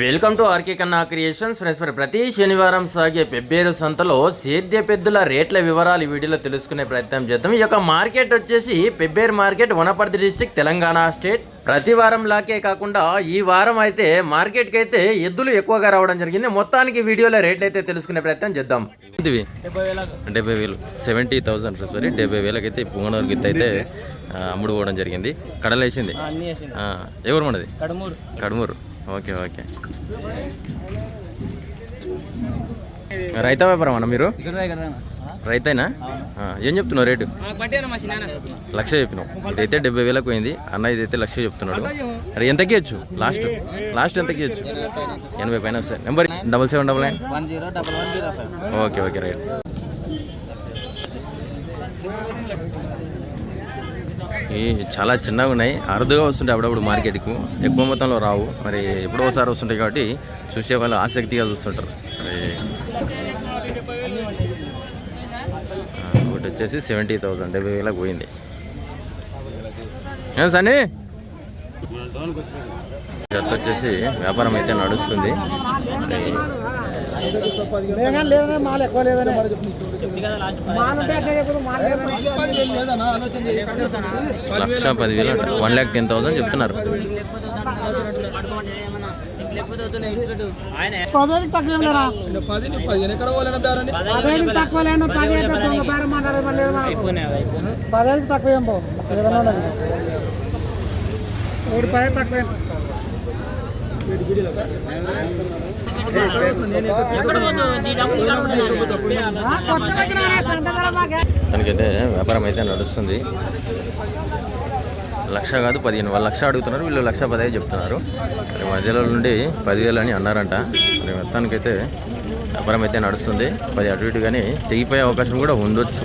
Welcome to RK Kanna creations. Friends మరి ప్రతి శనివారం సాగే పెబ్బేరు సంతలో సేద్య పెద్దుల రేట్ల వివరాలు ఈ వీడియోలో తెలుసుకునే ప్రయత్నం చేద్దాం. ఈ యొక్క మార్కెట్ వచ్చేసి Pebbair market Wanaparthy district Telangana state. ప్రతి వారం లాకే కాకుండా ఈ వారం అయితే మార్కెట్కి అయితే ఎద్దులు ఎక్కువగా రావడం జరిగింది. మొత్తానికి వీడియోలో రేట్లు అయితే తెలుసుకునే ప్రయత్నం చేద్దాం. ఇది డెబ్బై వేలు. సెవెంటీ థౌసండ్ ఫ్రెండ్స్ మరి డెబ్బై వేలకైతే పుంగనూరు గిత్త అయితే అమ్ముడు పోవడం జరిగింది. కడలేసింది. ఎవరు మనది? కడుమూరు. కడుమూరు. Okay okay. రైతా వ్యాపారం అన్న మీరు? రైతేనా? ఆ, ఏం చెప్తున్నావు రేటు? లక్ష చెప్పినావు. ఇదైతే డెబ్బై వేలకు పోయింది. అన్న ఇదైతే లక్ష చెప్తున్నాడు. మరి ఎంతకి ఇవ్వచ్చు లాస్ట్. లాస్ట్ ఎంతకి ఇవ్వచ్చు ఎనభై పైన వస్తాయి. Number double seven double nine okay okay right. చాలా చిన్నగా ఉన్నాయి. అరుదుగా వస్తుంటాయి అప్పుడప్పుడు మార్కెట్కు. ఎక్కువ మొత్తంలో రావు. మరి ఎప్పుడో ఒకసారి వస్తుంటాయి కాబట్టి చూసే వాళ్ళు ఆసక్తిగా చూస్తుంటారు. మరి ఒకటి వచ్చేసి సెవెంటీ థౌసండ్ డెబ్బై వేలకు పోయింది. ఏం సన్నీ? జత వచ్చేసి వ్యాపారం అయితే నడుస్తుంది. లక్ష పదివేలు వన్ ల్యాక్ టెన్ థౌసండ్ చెప్తున్నారు. పదివేలు తక్కువ తక్కువ ఏం బాబు తక్కువ దానికైతే వ్యాపారం అయితే నడుస్తుంది. లక్ష కాదు పదిహేను వాళ్ళు లక్ష అడుగుతున్నారు. వీళ్ళు లక్ష పదహైదు చెప్తున్నారు. మరి మధ్యలో నుండి పదివేలు అని అన్నారంట. మరి మొత్తానికైతే వ్యాపారం అయితే నడుస్తుంది. పది అటు ఇటు కానీ తెగిపోయే అవకాశం కూడా ఉండొచ్చు.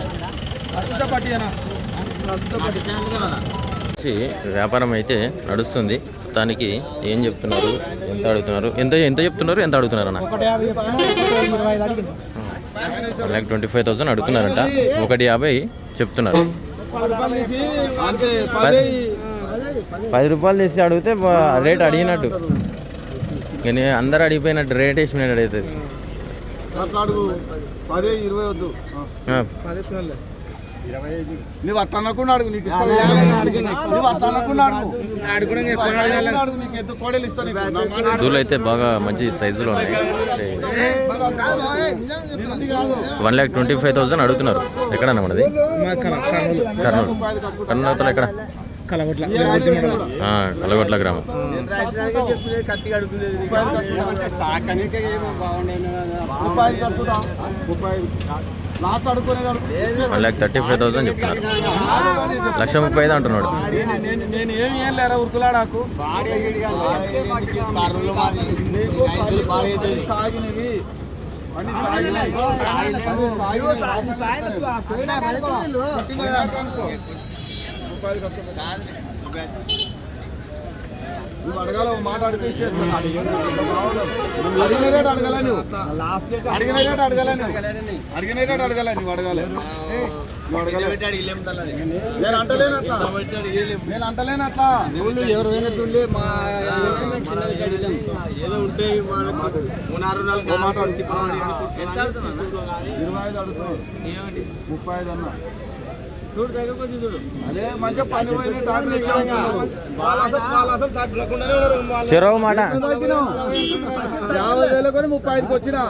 వచ్చి వ్యాపారం అయితే నడుస్తుంది. మొత్తానికి ఏం చెప్తున్నారు? ఎంత అడుగుతున్నారు? ఎంత ఎంత చెప్తున్నారు? ఎంత అడుగుతున్నారు అన్న. One lakh twenty five thousand అడుగుతున్నారంట. ఒకటి యాభై చెప్తున్నారు. పది రూపాయలు తీసి అడిగితే రేట్ అడిగినట్టు. కానీ అందరు అడిగిపోయినట్టు రేట్ వేసినట్టు అవుతుంది. నువ్వు అనకుండా అడుగు నీకు. నువ్వు అట్లా అనకుండా అడుగు అడుగు నీకు ఎంత కోడలు ఇస్తాను నీకు. నా మాట దూలు అయితే బాగా మంచి సైజులో ఉన్నాయి. One lakh twenty five thousand అడుగుతున్నారు ఎక్కడన్నా మనది కర్నూలు కర్నూలు ఎక్కడ ఆ, కలగొట్ల గ్రామం one lakh thirty five thousand చెప్తున్నారు లక్ష ముప్పై ఐదు అంటున్నాడు నేను ఏమి ఏం లేరా ఉరుకులాడాకు సాగినవి నువ్వు అడగాల మాట నువ్వు అడిగిన రేటు అడగల నువ్వు? అడిగిన రేటు అడగల నువ్వు? అడిగిన రేటు అడగల నువ్వు అడగాలి? నువ్వు అడగలే? నేను అంటలేను అట్లా నేను అంటలేను అట్లా ఓ మాట. ఇరవై ఐదు అడుగుతున్నావు ముప్పై ఐదు అన్నా. చెరవు మాట? యాభై వేలు కొని ముప్పై ఐదుకి వచ్చినా.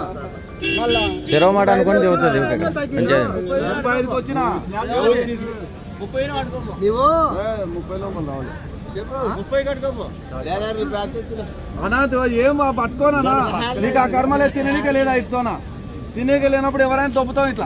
చెరవు మాట అనుకొని చెబుతుంది ముప్పై ఐదుకి వచ్చినా. రావాలి. అనా ఏం పట్టుకోనా నీకు ఆ కర్మలే తిననీకే లేదా ఇటుతోనా? తినేకే లేనప్పుడు ఎవరైనా తొప్పుతాం ఇట్లా?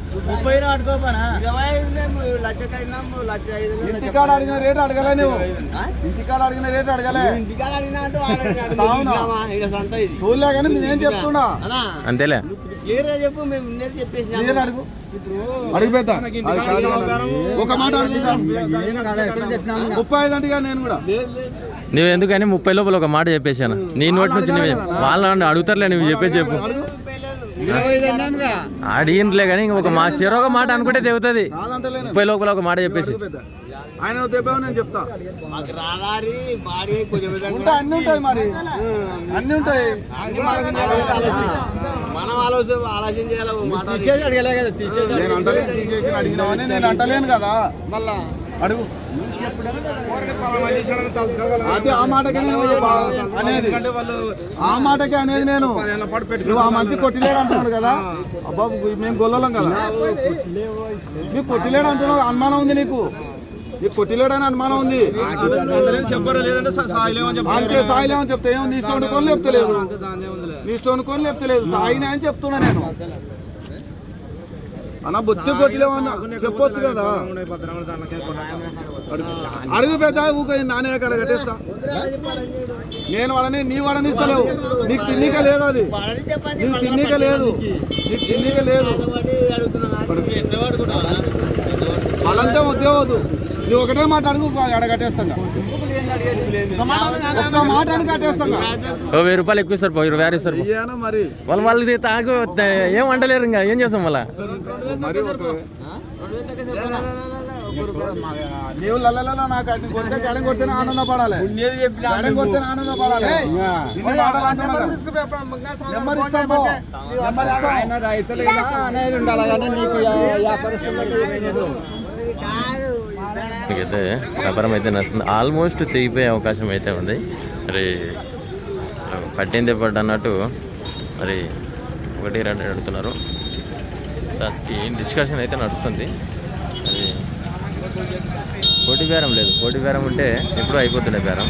ఐదు. ఇంటికాడ అడిగిన రేటు అడగలే నువ్వు. ఇంటికాడ అడిగిన రేటు అడగలే. అవునా? చూడలే కానీ నేనేం చెప్తున్నా? అంతేలే. చెప్పు మేము ఉన్నది చెప్పేసి క్లియర్ అడుగు. అడుగు పెద్ద. అది కాదు అన్న. ఒక మాట ముప్పై ఐదు అంటే ఇక నేను కూడా. నువ్వు ఎందుకని ముప్పై లోపల ఒక మాట చెప్పేశాను. నీ నోటి నుంచి వాళ్ళని అడుగుతారులే నువ్వు చెప్పేసి చెప్పు. అడిగినలే కానీ ఇంక ఒక మా చెరొక మాట అనుకుంటే తెగుతుంది. కాదంటలేను ముప్పై లోపల ఒక మాట చెప్పేసి. ఆయన నేను చెప్తా. మాకు రాదారి బాడీ కొంచెం విధంగా ఉంటాయి అన్ని ఉంటాయి మరి. అన్ని ఉంటాయి. మనం ఆలోచన ఆలోచన చేయాలి ఓ మాట నేను అంటలేను తీసేసి అడిగినావని నేను అంటలేను కదా. మళ్ళా. అడుగు. అదే ఆ మాటకే నేను అనేది ఆ మాటకే అనేది నేను నువ్వు ఆ మంచి కొట్టిలేడు అంటున్నాడు కదా. అబ్బా మేము గొల్లలం కదా. నీకు కొట్టిలేడు అంటున్నావు అనుమానం ఉంది నీకు. నీకు కొట్టిలేడు అని అనుమానం ఉంది. అంతే సాయిలేమని చెప్తే ఏముంది? నీ ఇష్టం కొని చెప్తలేదు నీ ఇష్టం కొని చెప్తలేదు సాయినే అని చెప్తున్నా నేను. అన్న బొచ్చు కొట్టిలేమన్నా చెప్పొచ్చు కదా. అడుగు. పెద్ద ఊక నానే కదా కట్టేస్తా. నేను వాడని నీ వాడని ఇస్తలేవు. నీకు తిన్నిక లేదు అది. నీకు తిన్నిక లేదు. నీకు తిన్నిక లేదు. వాళ్ళంతా వద్దే వద్దు. నువ్వు ఒకటే మాట అడుగు అడగట్టేస్తాను వెయ్యి రూపాయలు ఎక్కువ సార్ ఇరవై ఆరు మరి వాళ్ళు వాళ్ళది తాగు ఏం వండలేరు ఇంకా ఏం చేస్తాం మళ్ళా మరి ఒక నీవు నాకు అన్ని కొడితే గడం కొడితేనే ఆనందపడాలి గడం కొడితేనే ఆనందపడాలి ఇన్ని మాటలు అంటున్నా కదా. నెంబర్ ఇస్తాం అయితే వ్యాపారం అయితే నడుస్తుంది ఆల్మోస్ట్ తెగిపోయే అవకాశం అయితే ఉంది. మరి పట్టింది పడ్డ అన్నట్టు మరి ఒకటి రెండు అడుగుతున్నారు. దానికి డిస్కషన్ అయితే నడుస్తుంది. అది పోటీ బేరం లేదు. పోటీ బేరం ఉంటే ఎప్పుడూ అయిపోతుండే బేరం.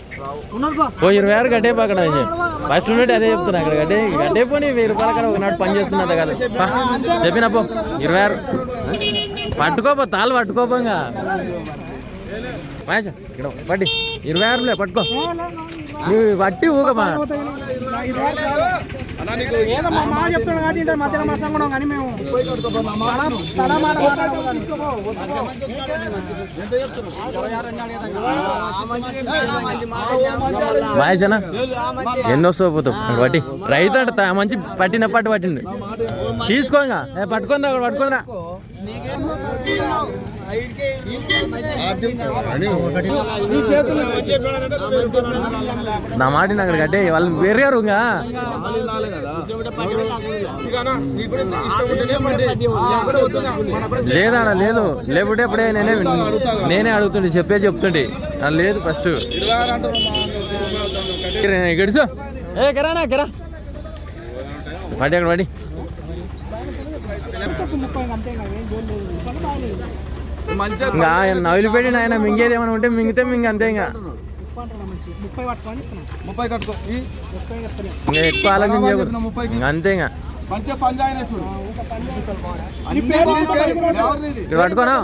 ఓ ఇరవై ఆరు గడ్డే అక్కడ ఫస్ట్ ఉన్నట్టు అదే చెప్తున్నా అక్కడ గడ్డే గడ్డే పోనీ వెయ్యి రూపాయలు అక్కడ ఒకనాడు పని చేస్తున్నది కదా. పా, ఇరవై ఆరు. పట్టుకోపో తాళ్ళు పట్టుకోపోగా. మహేష్ ఇక్కడ పట్టి. ఇరవై ఆరులే పట్టుకో. నువ్వు పట్టి ఊకమా అన్నా నీకు ఏదో మా మామ చెప్తాడు కాబట్టి ఇంటర్ మధ్యలో మా సంగడం కానీ మేము పోయి కట్టుకోపో. మా మాట విను. తల మాట ఒక్క తీసుకోపో. వద్దుకో. ఎంత చెప్తున్నావు? మహేష్ అన్న ఎన్ని వస్తావు పోతావు పట్టి రైతు అంట తా- మంచి పట్టిన పట్టు పట్టింది తీసుకోగా ఏ పట్టుకుందా పట్టుకుందా నా మాట అక్కడ కట్టే వాళ్ళు పెరిగారు ఇంకా. లేదా లేదు. లేకుంటే ఇప్పుడే నేనే నేనే అడుగుతుండే చెప్పే చెప్తుండే. లేదు ఫస్ట్. ఇరవై గడిచో ఏ కరానా కరా పడి అక్కడ పడి ముప్పై అంతే కదా ఏం జోలు లేదు పని బాగాలేదు మంచిగా ఇంకా ఆయన నవిలి పెట్టి ఆయన మింగేది ఏమైనా ఉంటే మింగితే మింగ అంతే ఇంకా ముప్పై కట్టుకో ఇంకా ఎక్కువ అంతే ఇంకా పట్టుకోనా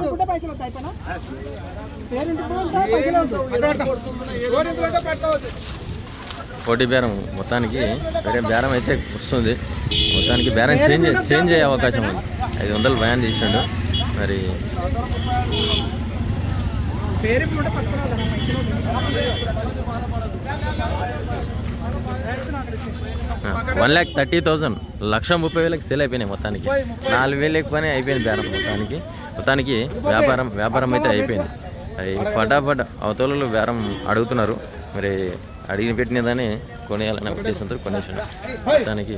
పోటీ బేరం మొత్తానికి వేరే బేరం అయితే వస్తుంది. మొత్తానికి బేరం చేంజ్ చేంజ్ అయ్యే అవకాశం ఉంది. ఐదు వందలు భయాన్ని తీసిండు మరి వన్ ల్యాక్ థర్టీ థౌసండ్. లక్ష ముప్పై వేలకు సేల్ అయిపోయినాయి మొత్తానికి. నాలుగు వేలకు పని అయిపోయింది బేరం మొత్తానికి. మొత్తానికి వ్యాపారం వ్యాపారం అయితే అయిపోయింది. అది ఫటాఫట్ అవతలలో బేరం అడుగుతున్నారు. మరి అడిగిన పెట్టినదని కొనేయాలనే ఉద్దేశంతో కొనేసాడు మొత్తానికి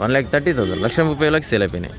వన్ ల్యాక్ థర్టీ థౌసండ్. లక్ష ముప్పై వేలకు సేల్ అయిపోయినాయి.